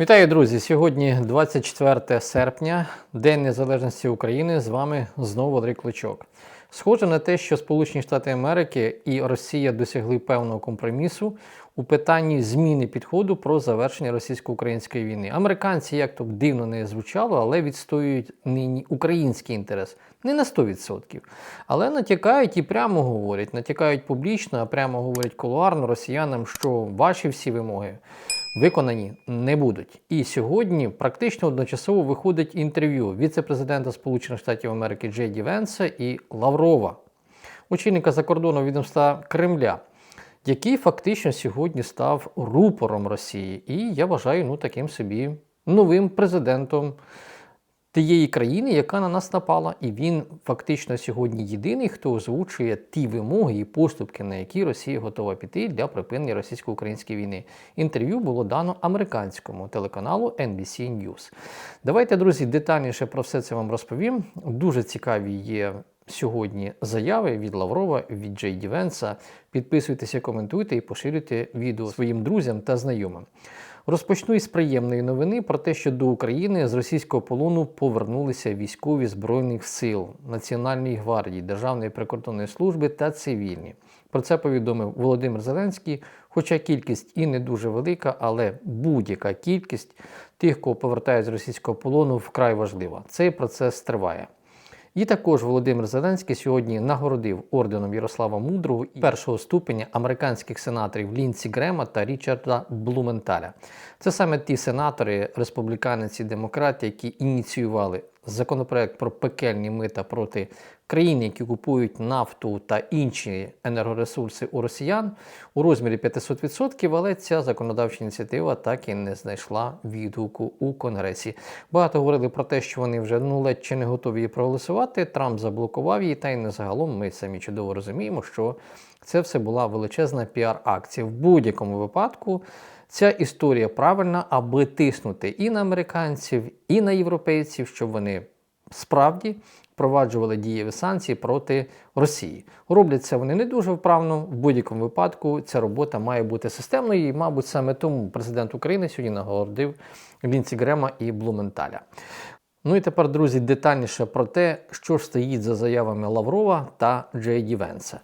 Вітаю, друзі! Сьогодні 24 серпня, День Незалежності України. З вами знову Валерій Кличок. Схоже на те, що Сполучені Штати Америки і Росія досягли певного компромісу у питанні зміни підходу про завершення російсько-української війни. Американці, як то б дивно не звучало, але відстоюють нині український інтерес не на 100%. Але натякають і прямо говорять, натякають публічно, а прямо говорять кулуарно росіянам, що ваші всі вимоги виконані не будуть. І сьогодні практично одночасово виходить інтерв'ю віце-президента Сполучених Штатів Америки Джей Ді Венса і Лаврова, очільника закордонного відомства Кремля, який фактично сьогодні став рупором Росії. І я вважаю, ну таким собі новим президентом тієї країни, яка на нас напала, і він фактично сьогодні єдиний, хто озвучує ті вимоги і поступки, на які Росія готова піти для припинення російсько-української війни. Інтерв'ю було дано американському телеканалу NBC News. Давайте, друзі, детальніше про все це вам розповім. Дуже цікаві є. Сьогодні заяви від Лаврова, від Джей Ді Венса. Підписуйтеся, коментуйте і поширюйте відео своїм друзям та знайомим. Розпочну із приємної новини про те, що до України з російського полону повернулися військові збройних сил Національної гвардії, Державної прикордонної служби та цивільні. Про це повідомив Володимир Зеленський. Хоча кількість і не дуже велика, але будь-яка кількість тих, кого повертають з російського полону, вкрай важлива. Цей процес триває. І також Володимир Зеленський сьогодні нагородив орденом Ярослава Мудрого і першого ступеня американських сенаторів Лінці Грема та Річарда Блументаля. Це саме ті сенатори, республіканець і демократи, які ініціювали законопроект про пекельні мита проти країн, які купують нафту та інші енергоресурси у росіян у розмірі 500%, але ця законодавча ініціатива так і не знайшла відгуку у Конгресі. Багато говорили про те, що вони вже ну ледь чи не готові її проголосувати. Трамп заблокував її, та й не загалом ми самі чудово розуміємо, що це все була величезна піар-акція в будь-якому випадку. Ця історія правильна, аби тиснути і на американців, і на європейців, щоб вони справді впроваджували дієві санкції проти Росії. Роблять це вони не дуже вправно. В будь-якому випадку ця робота має бути системною, і, мабуть, саме тому президент України сьогодні нагородив Лінці Грема і Блументаля. Ну і тепер, друзі, детальніше про те, що ж стоїть за заявами Лаврова та Джей Ді Венса.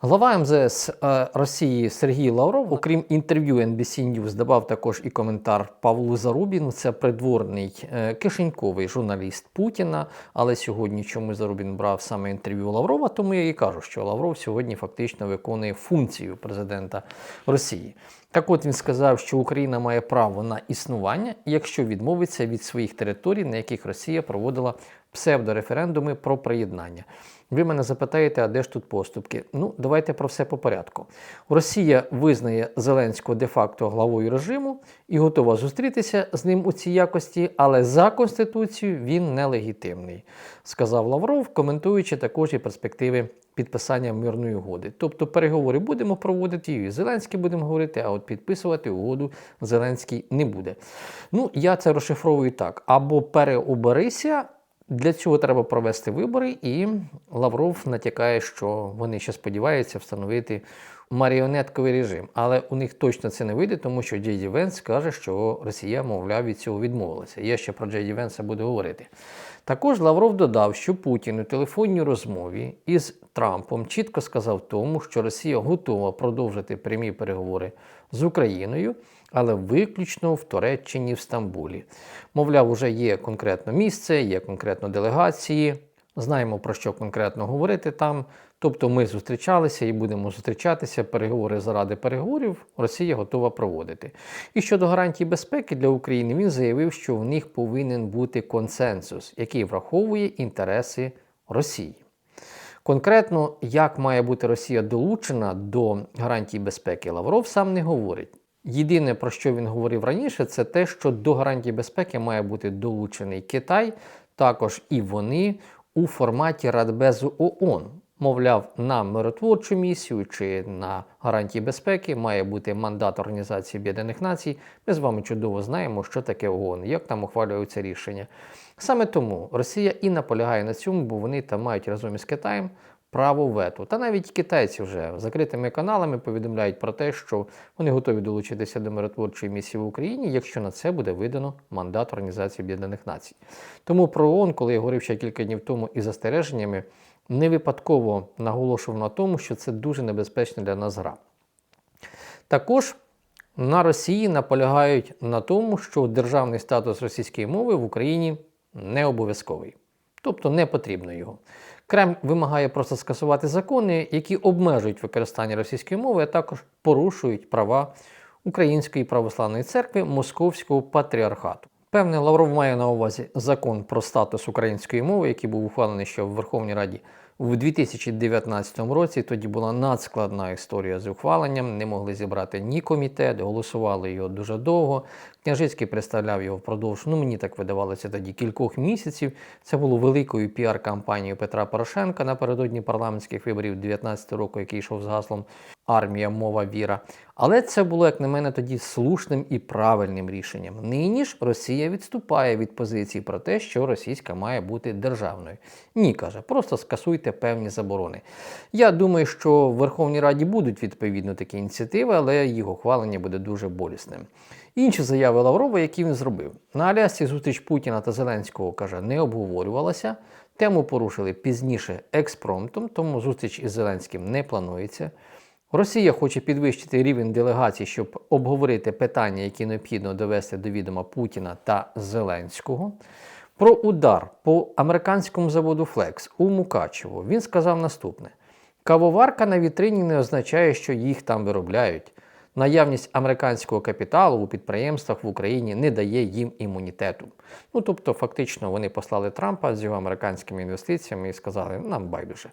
Глава МЗС е, Росії Сергій Лавров, окрім інтерв'ю NBC News, давав також і коментар Павлу Зарубіну. Це придворний е, кишеньковий журналіст Путіна. Але сьогодні чому Зарубін брав саме інтерв'ю Лаврова, тому я і кажу, що Лавров сьогодні фактично виконує функцію президента Росії. Так от він сказав, що Україна має право на існування, якщо відмовиться від своїх територій, на яких Росія проводила псевдореферендуми про приєднання. Ви мене запитаєте, а де ж тут поступки? Ну, давайте про все по порядку. Росія визнає Зеленського де-факто главою режиму і готова зустрітися з ним у цій якості, але за Конституцією він нелегітимний, сказав Лавров, коментуючи також і перспективи підписання мирної угоди. Тобто переговори будемо проводити, і Зеленський будемо говорити, а от підписувати угоду Зеленський не буде. Ну, я це розшифровую так: або переоберися. Для цього треба провести вибори, і Лавров натякає, що вони ще сподіваються встановити маріонетковий режим. Але у них точно це не вийде, тому що Джей Ді Венс каже, що Росія, мовляв, від цього відмовилася. Я ще про Джей Ді Венса буду говорити. Також Лавров додав, що Путін у телефонній розмові із Трампом чітко сказав тому, що Росія готова продовжити прямі переговори з Україною, але виключно в Туреччині в Стамбулі. Мовляв, уже є конкретно місце, є конкретно делегації. Знаємо про що конкретно говорити там. Тобто ми зустрічалися і будемо зустрічатися. Переговори заради переговорів Росія готова проводити. І щодо гарантій безпеки для України, він заявив, що в них повинен бути консенсус, який враховує інтереси Росії. Конкретно, як має бути Росія долучена до гарантій безпеки, Лавров сам не говорить. Єдине, про що він говорив раніше, це те, що до гарантій безпеки має бути долучений Китай, також і вони у форматі Радбезу ООН. Мовляв, на миротворчу місію чи на гарантії безпеки має бути мандат Організації Об'єднаних Націй. Ми з вами чудово знаємо, що таке ООН, як там ухвалюються рішення. Саме тому Росія і наполягає на цьому, бо вони там мають разом із Китаєм право вето. Та навіть китайці вже закритими каналами повідомляють про те, що вони готові долучитися до миротворчої місії в Україні, якщо на це буде видано мандат Організації Об'єднаних Націй. Тому про ООН, коли я говорив ще кілька днів тому із застереженнями, не випадково наголошував на тому, що це дуже небезпечна для нас гра. Також на Росії наполягають на тому, що державний статус російської мови в Україні не обов'язковий, тобто не потрібно його. Кремль вимагає просто скасувати закони, які обмежують використання російської мови, а також порушують права Української православної церкви Московського патріархату. Певне, Лавров має на увазі закон про статус української мови, який був ухвалений ще в Верховній Раді в 2019 році. Тоді була надскладна історія з ухваленням. Не могли зібрати ні комітет, голосували його дуже довго. Княжицький представляв його впродовж, ну мені так видавалося тоді кількох місяців. Це було великою піар-кампанією Петра Порошенка напередодні парламентських виборів 2019 року, який йшов з гаслом Армія, мова, віра. Але це було, як на мене, тоді слушним і правильним рішенням. Нині ж Росія відступає від позиції про те, що російська має бути державною. Ні, каже, просто скасуйте певні заборони. Я думаю, що в Верховній Раді будуть відповідно такі ініціативи, але їх ухвалення буде дуже болісним. Інші заяви Лаврова, які він зробив. На Алясці зустріч Путіна та Зеленського каже, не обговорювалася. Тему порушили пізніше експромтом, тому зустріч із Зеленським не планується. Росія хоче підвищити рівень делегацій, щоб обговорити питання, які необхідно довести до відома Путіна та Зеленського. Про удар по американському заводу Флекс у Мукачево він сказав наступне: кавоварка на вітрині не означає, що їх там виробляють. Наявність американського капіталу у підприємствах в Україні не дає їм імунітету. Ну тобто, фактично, вони послали Трампа з його американськими інвестиціями і сказали, нам байдуже.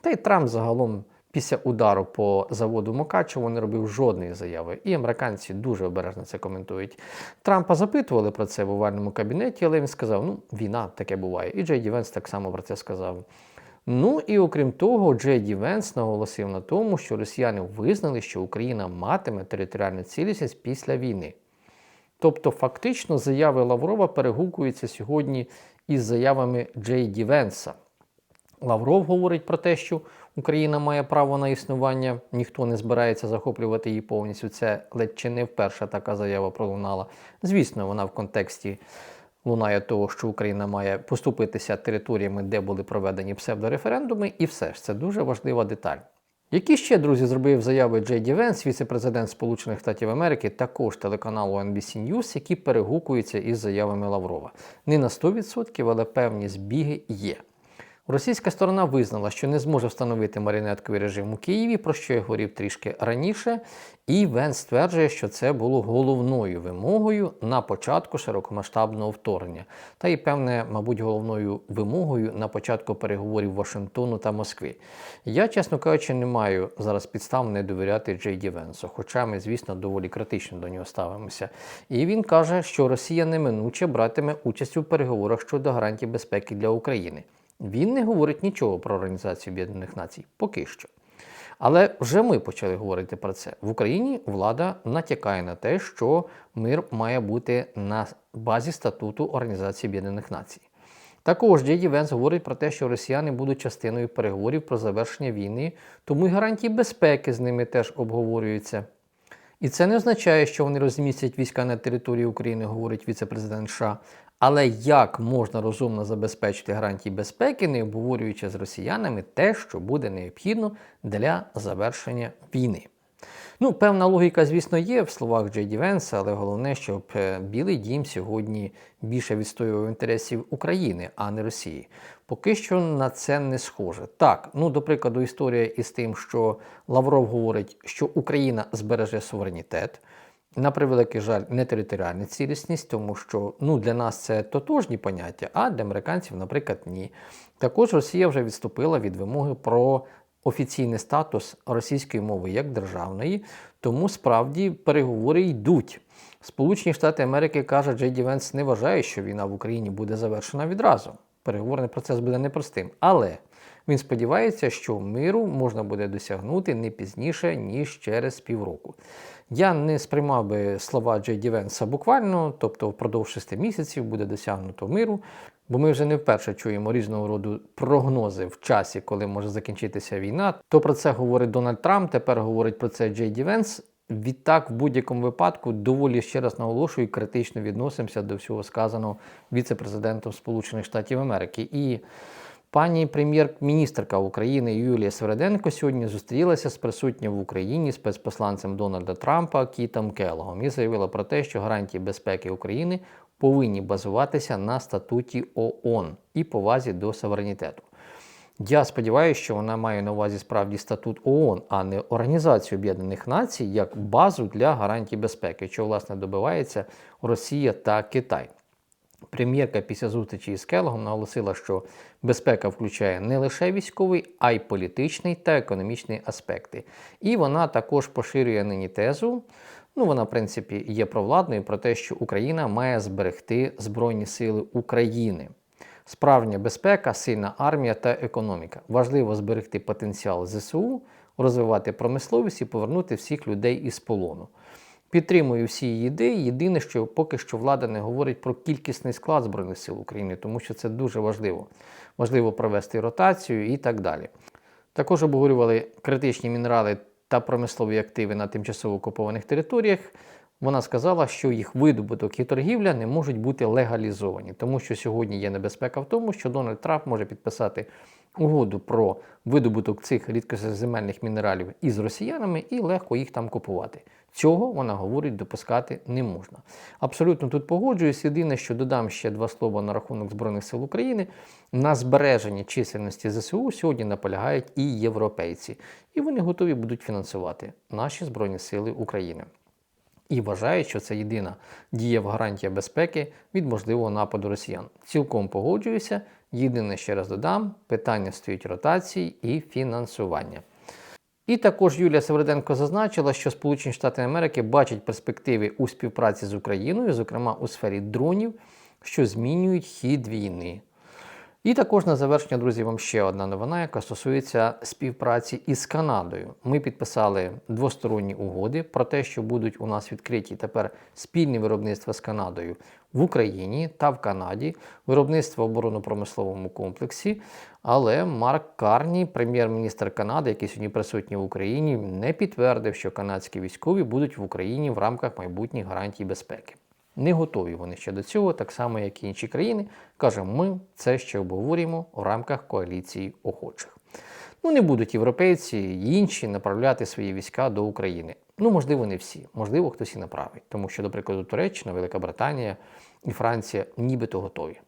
Та й Трамп загалом після удару по заводу Мокачево не робив жодної заяви. І американці дуже обережно це коментують. Трампа запитували про це в овальному кабінеті, але він сказав: ну, війна таке буває. І Джей Ді Венс так само про це сказав. Ну і окрім того, Джей Ді Венс наголосив на тому, що росіяни визнали, що Україна матиме територіальну цілісність після війни. Тобто, фактично, заяви Лаврова перегукуються сьогодні із заявами Джей Ді Венса. Лавров говорить про те, що Україна має право на існування, ніхто не збирається захоплювати її повністю. Це ледь чи не вперше така заява пролунала. Звісно, вона в контексті лунає того, що Україна має поступитися територіями, де були проведені псевдореферендуми, і все ж це дуже важлива деталь. Які ще друзі зробив заяви Джей Ді Венс, віце-президент Сполучених Штатів Америки, також телеканалу NBC News, які перегукуються із заявами Лаврова. Не на 100%, але певні збіги є. Російська сторона визнала, що не зможе встановити маріонетковий режим у Києві, про що я говорив трішки раніше, і Вен стверджує, що це було головною вимогою на початку широкомасштабного вторгнення, та й певне, мабуть, головною вимогою на початку переговорів Вашингтону та Москви. Я, чесно кажучи, не маю зараз підстав не довіряти Джей Ді Венсу, хоча ми, звісно, доволі критично до нього ставимося. І він каже, що Росія неминуче братиме участь у переговорах щодо гарантій безпеки для України. Він не говорить нічого про Організацію Об'єднаних Націй поки що. Але вже ми почали говорити про це. В Україні влада натякає на те, що мир має бути на базі статуту Організації Об'єднаних Націй. Також Джеді Венс говорить про те, що росіяни будуть частиною переговорів про завершення війни, тому й гарантії безпеки з ними теж обговорюються. І це не означає, що вони розмістять війська на території України, говорить віце-президент США. Але як можна розумно забезпечити гарантії безпеки, не обговорюючи з росіянами те, що буде необхідно для завершення війни? Ну, певна логіка, звісно, є в словах Джей Ді Венса, але головне, щоб е, Білий Дім сьогодні більше відстоював інтересів України, а не Росії. Поки що на це не схоже. Так, ну до прикладу, історія із тим, що Лавров говорить, що Україна збереже суверенітет. На превеликий жаль, не територіальна цілісність, тому що ну, для нас це тотожні поняття, а для американців, наприклад, ні. Також Росія вже відступила від вимоги про офіційний статус російської мови як державної, тому справді переговори йдуть. Сполучені Штати Америки каже, Джей Ді Венс не вважає, що війна в Україні буде завершена відразу. Переговорний процес буде непростим. Але Він сподівається, що миру можна буде досягнути не пізніше, ніж через півроку. Я не сприймав би слова Джей Ді Венса буквально, тобто впродовж шести місяців буде досягнуто миру. Бо ми вже не вперше чуємо різного роду прогнози в часі, коли може закінчитися війна. То про це говорить Дональд Трамп, тепер говорить про це Джей Ді Венс. Відтак, в будь-якому випадку, доволі ще раз наголошую, критично відносимося до всього сказаного віце-президентом Сполучених Штатів Америки. І пані прем'єр-міністрка України Юлія Свереденко сьогодні зустрілася з присутнім в Україні спецпосланцем Дональда Трампа Кітом Келлогом і заявила про те, що гарантії безпеки України повинні базуватися на статуті ООН і повазі до суверенітету. Я сподіваюся, що вона має на увазі справді статут ООН, а не Організацію Об'єднаних Націй як базу для гарантій безпеки, що власне добивається Росія та Китай. Прем'єрка після зустрічі із Келогом наголосила, що безпека включає не лише військовий, а й політичний та економічний аспекти. І вона також поширює нині тезу. Ну, вона, в принципі, є провладною про те, що Україна має зберегти Збройні Сили України. Справжня безпека, сильна армія та економіка. Важливо зберегти потенціал ЗСУ, розвивати промисловість і повернути всіх людей із полону. Підтримую всі її ідеї. Єдине, що поки що влада не говорить про кількісний склад Збройних сил України, тому що це дуже важливо. Важливо провести ротацію і так далі. Також обговорювали критичні мінерали та промислові активи на тимчасово окупованих територіях. Вона сказала, що їх видобуток і торгівля не можуть бути легалізовані, тому що сьогодні є небезпека в тому, що Дональд Трамп може підписати угоду про видобуток цих рідкоземельних мінералів із росіянами і легко їх там купувати. Цього вона говорить, допускати не можна. Абсолютно тут погоджуюсь. Єдине, що додам ще два слова на рахунок Збройних сил України. На збереженні чисельності ЗСУ сьогодні наполягають і європейці, і вони готові будуть фінансувати наші Збройні Сили України. І вважають, що це єдина дієва гарантія безпеки від можливого нападу росіян. Цілком погоджуюся. Єдине, ще раз додам, питання стоїть ротації і фінансування. І також Юлія Севериденко зазначила, що Сполучені Штати Америки бачать перспективи у співпраці з Україною, зокрема у сфері дронів, що змінюють хід війни. І також на завершення, друзі, вам ще одна новина, яка стосується співпраці із Канадою. Ми підписали двосторонні угоди про те, що будуть у нас відкриті тепер спільні виробництва з Канадою в Україні та в Канаді, виробництво в оборонно-промисловому комплексі. Але Марк Карні, прем'єр-міністр Канади, який сьогодні присутній в Україні, не підтвердив, що канадські військові будуть в Україні в рамках майбутніх гарантій безпеки. Не готові вони ще до цього, так само, як і інші країни. Каже, ми це ще обговорюємо у рамках коаліції охочих. Ну, не будуть європейці і інші направляти свої війська до України. Ну, можливо, не всі, можливо, хтось і направить, тому що, до прикладу, Туреччина, Велика Британія і Франція нібито готові.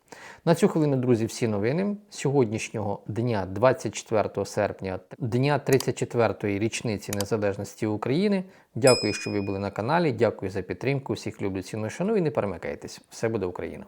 На цю хвилину, друзі, всі новини сьогоднішнього дня, 24 серпня, дня 34-ї річниці незалежності України. Дякую, що ви були на каналі. Дякую за підтримку. Всіх люблю ціну шану і не перемикайтесь. Все буде Україна!